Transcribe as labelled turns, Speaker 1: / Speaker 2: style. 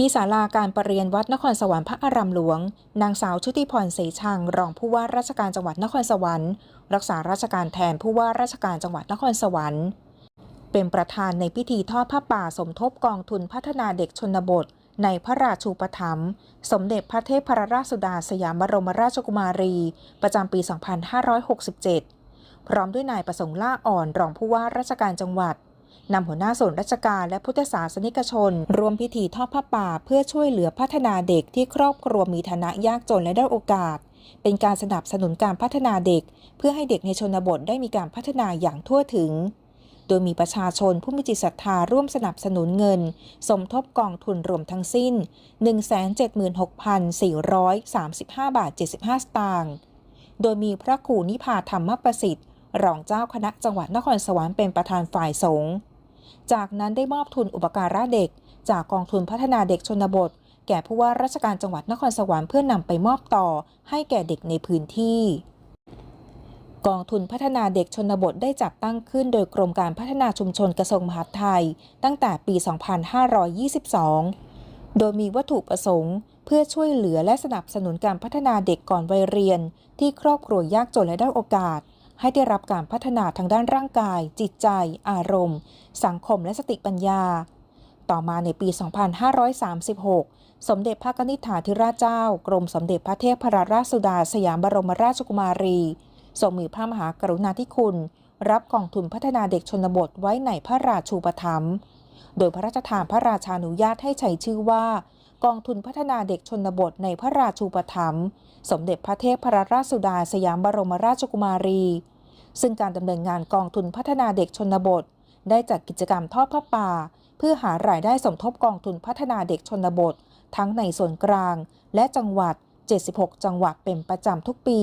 Speaker 1: ที่ศาลาการประเรียนวัดนครสวรรค์พระอารามหลวง นางสาวชุติพรเสชัง รองผู้ว่าราชการจังหวัดนครสวรรค์ รักษาราชการแทนผู้ว่าราชการจังหวัดนครสวรรค์ เป็นประธานในพิธีทอดผ้าป่าสมทบกองทุนพัฒนาเด็กชนบท ในพระราชูปถัมภ์สมเด็จพระเทพรราชสุดาสยามบรมราชกุมารี ประจำปี 2567 พร้อมด้วยนายประสงค์ล่าอ่อนรองผู้ว่าราชการจังหวัด นำหัวหน้าส่วนราชการและพุทธศาสนิกชนรวมพิธีทอดผ้าป่า เพื่อช่วยเหลือพัฒนาเด็กที่ครอบครัวมีฐานะยากจนและได้โอกาส เป็นการสนับสนุนการพัฒนาเด็ก เพื่อให้เด็กในชนบทได้มีการพัฒนาอย่างทั่วถึง โดยมีประชาชนผู้มีจิตศรัทธาร่วมสนับสนุนเงิน สมทบกองทุนรวมทั้งสิ้น 176,435 บาท 75 สตางค์โดยมีพระครูนิพาธรรมประสิทธิ์รองเจ้าคณะจังหวัดนครสวรรค์เป็นประธานฝ่ายสงฆ์ จากนั้นได้มอบทุนอุปการะเด็ก จากกองทุนพัฒนาเด็กชนบท แก่ผู้ว่าราชการจังหวัดนครสวรรค์เพื่อนำไปมอบต่อ ให้แก่เด็กในพื้นที่กองทุนพัฒนาเด็กชนบทได้จัดตั้งขึ้นโดยกรมการพัฒนาชุมชนกระทรวงมหาดไทย ตั้งแต่ปี 2522 โดยมีวัตถุประสงค์ เพื่อช่วยเหลือและสนับสนุนการพัฒนาเด็กก่อนวัยเรียน ที่ครอบครัวยากจนและได้อยโอกาส ให้ได้รับการพัฒนาทางด้านร่างกาย จิตใจ อารมณ์ สังคมและสติปัญญา ต่อมาในปี 2536 สมเด็จพระนิธิถาธิราชเจ้า กรมสมเด็จพระเทพรราชสุดา สยามบรมราชกุมารี ทรงมีพระมหากรุณาธิคุณ รับกองทุนพัฒนาเด็กชนบทไว้ในพระราชูปถัมภ์ โดยพระราชทานพระราชานุญาตให้ใช้ชื่อว่า กองทุนพัฒนาเด็กชนบทในพระราชูปถัมภ์สมเด็จพระเทพรราชสุดาสยามบรมราชกุมารี ซึ่งการดำเนินงานกองทุนพัฒนาเด็กชนบท ได้จัดกิจกรรมทอดผ้าป่า เพื่อหารายได้สมทบกองทุนพัฒนาเด็กชนบท ทั้งในส่วนกลาง และจังหวัด 76 จังหวัดเป็นประจำทุกปี